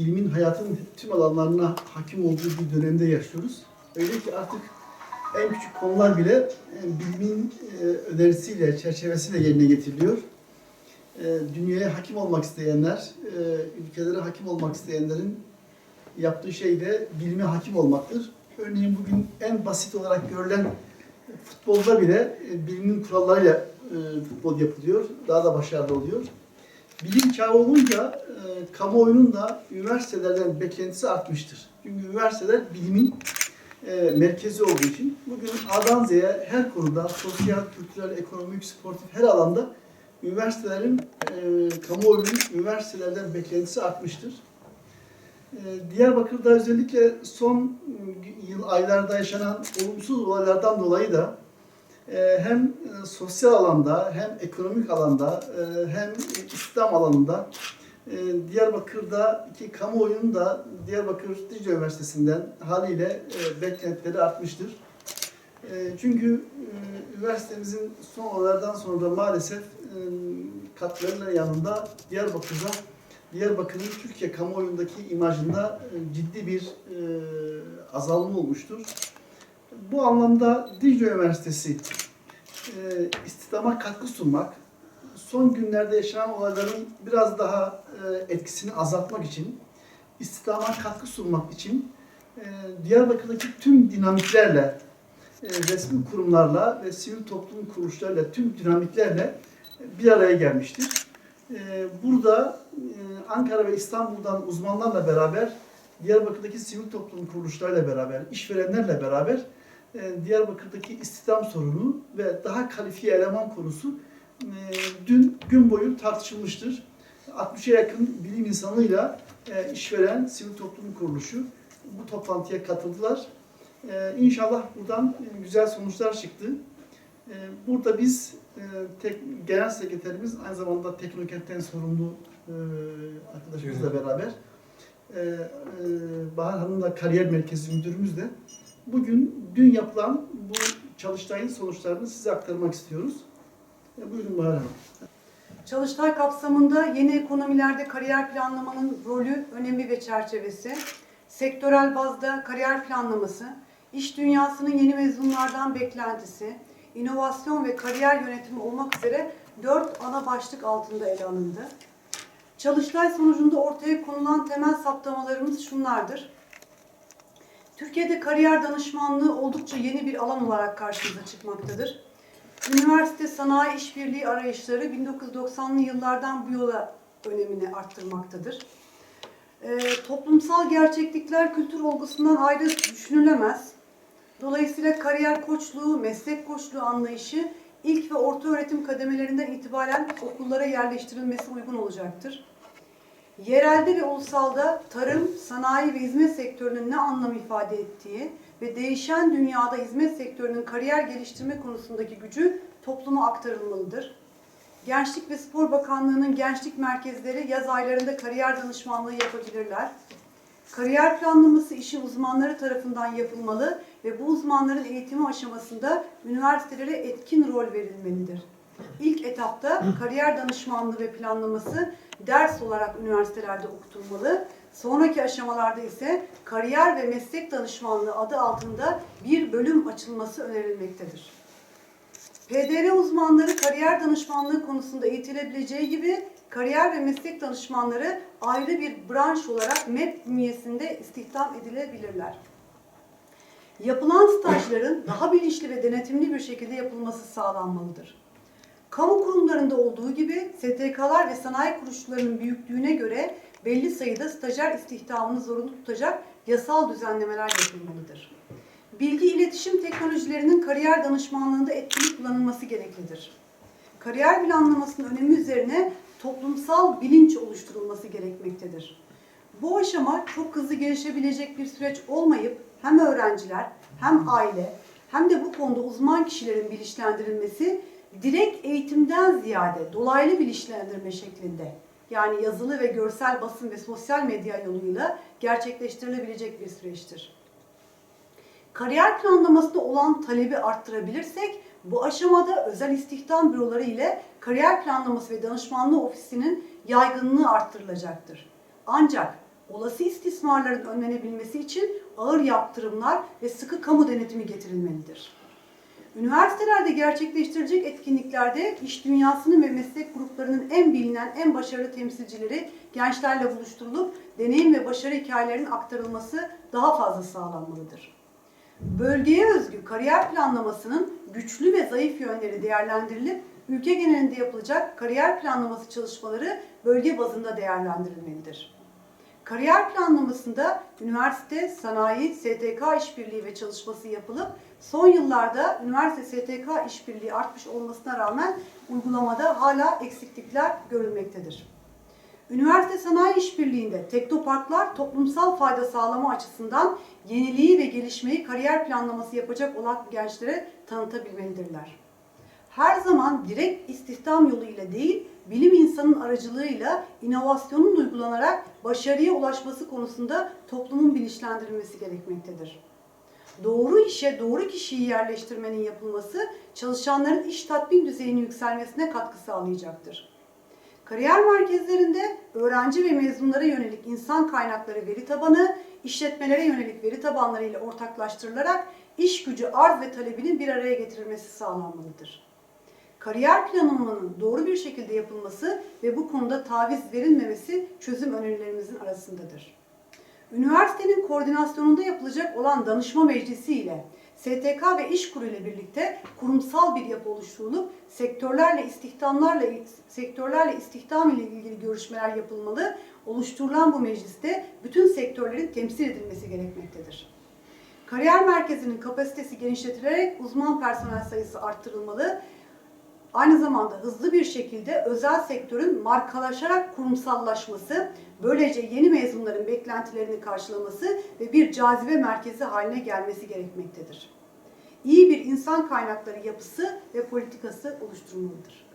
ilmin hayatın tüm alanlarına hakim olduğu bir dönemde yaşıyoruz. Öyle ki artık en küçük konular bile e, bilimin e, önerisiyle, çerçevesiyle yerine getiriliyor. E, Dünyaya hakim olmak isteyenler, ülkelere hakim olmak isteyenlerin yaptığı şey de bilime hakim olmaktır. Örneğin bugün en basit olarak görülen futbolda bile bilimin kurallarıyla futbol yapılıyor. Daha da başarılı oluyor. Bilim çağı olunca e, kamuoyunun da üniversitelerden beklentisi artmıştır. Çünkü üniversiteler bilimin e, merkezi olduğu için bugün A'dan Z'ye her konuda sosyal, kültürel, ekonomik, sportif her alanda üniversitelerin, e, kamuoyunun üniversitelerden beklentisi artmıştır. E, Diyarbakır'da özellikle son yıl aylarda yaşanan olumsuz olaylardan dolayı da e, hem e, sosyal alanda hem ekonomik alanda e, hem İslam alanında e, Diyarbakır'daki kamuoyunun da Diyarbakır Dicle Üniversitesi'nden haliyle e, beklentileri artmıştır. E, Çünkü üniversitemizin son olaylardan sonra da maalesef katkılarının yanında Diyarbakır'da Diyarbakır'ın Türkiye kamuoyundaki imajında ciddi bir azalma olmuştur. Bu anlamda Dicle Üniversitesi e, istihdama katkı sunmak, son günlerde yaşanan olayların biraz daha e, etkisini azaltmak için, istihdama katkı sunmak için e, Diyarbakır'daki tüm dinamiklerle, e, resmi kurumlarla ve sivil toplum kuruluşlarıyla, tüm dinamiklerle bir araya gelmiştir. E, burada e, Ankara ve İstanbul'dan uzmanlarla beraber, Diyarbakır'daki sivil toplum kuruluşlarıyla beraber, işverenlerle beraber Diyarbakır'daki istihdam sorunu ve daha kalifiye eleman konusu e, dün gün boyu tartışılmıştır. 60'a yakın bilim insanıyla e, işveren, sivil toplum kuruluşu bu toplantıya katıldılar. E, İnşallah buradan e, güzel sonuçlar çıktı. E, Burada biz e, tek, genel sekreterimiz aynı zamanda Teknokent'ten sorumlu e, arkadaşımızla beraber e, e, Bahar Hanım da kariyer merkezi müdürümüz de bugün dün yapılan bu çalıştayın sonuçlarını size aktarmak istiyoruz. E, buyurun Bahar Hanım. Çalıştay kapsamında yeni ekonomilerde kariyer planlamanın rolü, önemi ve çerçevesi, sektörel bazda kariyer planlaması, iş dünyasının yeni mezunlardan beklentisi, inovasyon ve kariyer yönetimi olmak üzere dört ana başlık altında ele alındı. Çalıştay sonucunda ortaya konulan temel saptamalarımız şunlardır. Türkiye'de kariyer danışmanlığı oldukça yeni bir alan olarak karşımıza çıkmaktadır. Üniversite sanayi işbirliği arayışları 1990'lı yıllardan bu yola önemini arttırmaktadır. Ee, toplumsal gerçeklikler kültür olgusundan ayrı düşünülemez. Dolayısıyla kariyer koçluğu, meslek koçluğu anlayışı ilk ve orta öğretim kademelerinden itibaren okullara yerleştirilmesi uygun olacaktır. Yerelde ve ulusalda tarım, sanayi ve hizmet sektörünün ne anlam ifade ettiği ve değişen dünyada hizmet sektörünün kariyer geliştirme konusundaki gücü topluma aktarılmalıdır. Gençlik ve Spor Bakanlığı'nın gençlik merkezleri yaz aylarında kariyer danışmanlığı yapabilirler. Kariyer planlaması işi uzmanları tarafından yapılmalı ve bu uzmanların eğitimi aşamasında üniversitelere etkin rol verilmelidir. İlk etapta kariyer danışmanlığı ve planlaması ders olarak üniversitelerde okutulmalı. Sonraki aşamalarda ise kariyer ve meslek danışmanlığı adı altında bir bölüm açılması önerilmektedir. PDR uzmanları kariyer danışmanlığı konusunda eğitilebileceği gibi kariyer ve meslek danışmanları ayrı bir branş olarak MEP bünyesinde istihdam edilebilirler. Yapılan stajların daha bilinçli ve denetimli bir şekilde yapılması sağlanmalıdır. Kamu kurumlarında olduğu gibi STK'lar ve sanayi kuruluşlarının büyüklüğüne göre belli sayıda stajyer istihdamını zorunlu tutacak yasal düzenlemeler yapılmalıdır. Bilgi iletişim teknolojilerinin kariyer danışmanlığında etkili kullanılması gereklidir. Kariyer planlamasının önemi üzerine toplumsal bilinç oluşturulması gerekmektedir. Bu aşama çok hızlı gelişebilecek bir süreç olmayıp hem öğrenciler hem aile hem de bu konuda uzman kişilerin bilinçlendirilmesi direkt eğitimden ziyade dolaylı bilinçlendirme şeklinde yani yazılı ve görsel basın ve sosyal medya yoluyla gerçekleştirilebilecek bir süreçtir. Kariyer planlamasında olan talebi arttırabilirsek bu aşamada özel istihdam büroları ile kariyer planlaması ve danışmanlığı ofisinin yaygınlığı arttırılacaktır. Ancak olası istismarların önlenebilmesi için ağır yaptırımlar ve sıkı kamu denetimi getirilmelidir. Üniversitelerde gerçekleştirilecek etkinliklerde iş dünyasının ve meslek gruplarının en bilinen, en başarılı temsilcileri gençlerle buluşturulup deneyim ve başarı hikayelerinin aktarılması daha fazla sağlanmalıdır. Bölgeye özgü kariyer planlamasının güçlü ve zayıf yönleri değerlendirilip ülke genelinde yapılacak kariyer planlaması çalışmaları bölge bazında değerlendirilmelidir. Kariyer planlamasında üniversite, sanayi, STK işbirliği ve çalışması yapılıp son yıllarda üniversite STK işbirliği artmış olmasına rağmen uygulamada hala eksiklikler görülmektedir. Üniversite sanayi işbirliğinde teknoparklar toplumsal fayda sağlama açısından yeniliği ve gelişmeyi kariyer planlaması yapacak olan gençlere tanıtabilmelidirler. Her zaman direkt istihdam yoluyla değil, bilim insanın aracılığıyla inovasyonun uygulanarak başarıya ulaşması konusunda toplumun bilinçlendirilmesi gerekmektedir. Doğru işe doğru kişiyi yerleştirmenin yapılması çalışanların iş tatmin düzeyinin yükselmesine katkı sağlayacaktır. Kariyer merkezlerinde öğrenci ve mezunlara yönelik insan kaynakları veri tabanı, işletmelere yönelik veri tabanları ile ortaklaştırılarak iş gücü arz ve talebinin bir araya getirilmesi sağlanmalıdır. Kariyer planlamanın doğru bir şekilde yapılması ve bu konuda taviz verilmemesi çözüm önerilerimizin arasındadır. Üniversitenin koordinasyonunda yapılacak olan danışma meclisi ile STK ve İşkur ile birlikte kurumsal bir yapı oluşturulup sektörlerle istihdamlarla sektörlerle istihdam ile ilgili görüşmeler yapılmalı. Oluşturulan bu mecliste bütün sektörlerin temsil edilmesi gerekmektedir. Kariyer merkezinin kapasitesi genişletilerek uzman personel sayısı arttırılmalı. Aynı zamanda hızlı bir şekilde özel sektörün markalaşarak kurumsallaşması, böylece yeni mezunların beklentilerini karşılaması ve bir cazibe merkezi haline gelmesi gerekmektedir. İyi bir insan kaynakları yapısı ve politikası oluşturulmalıdır.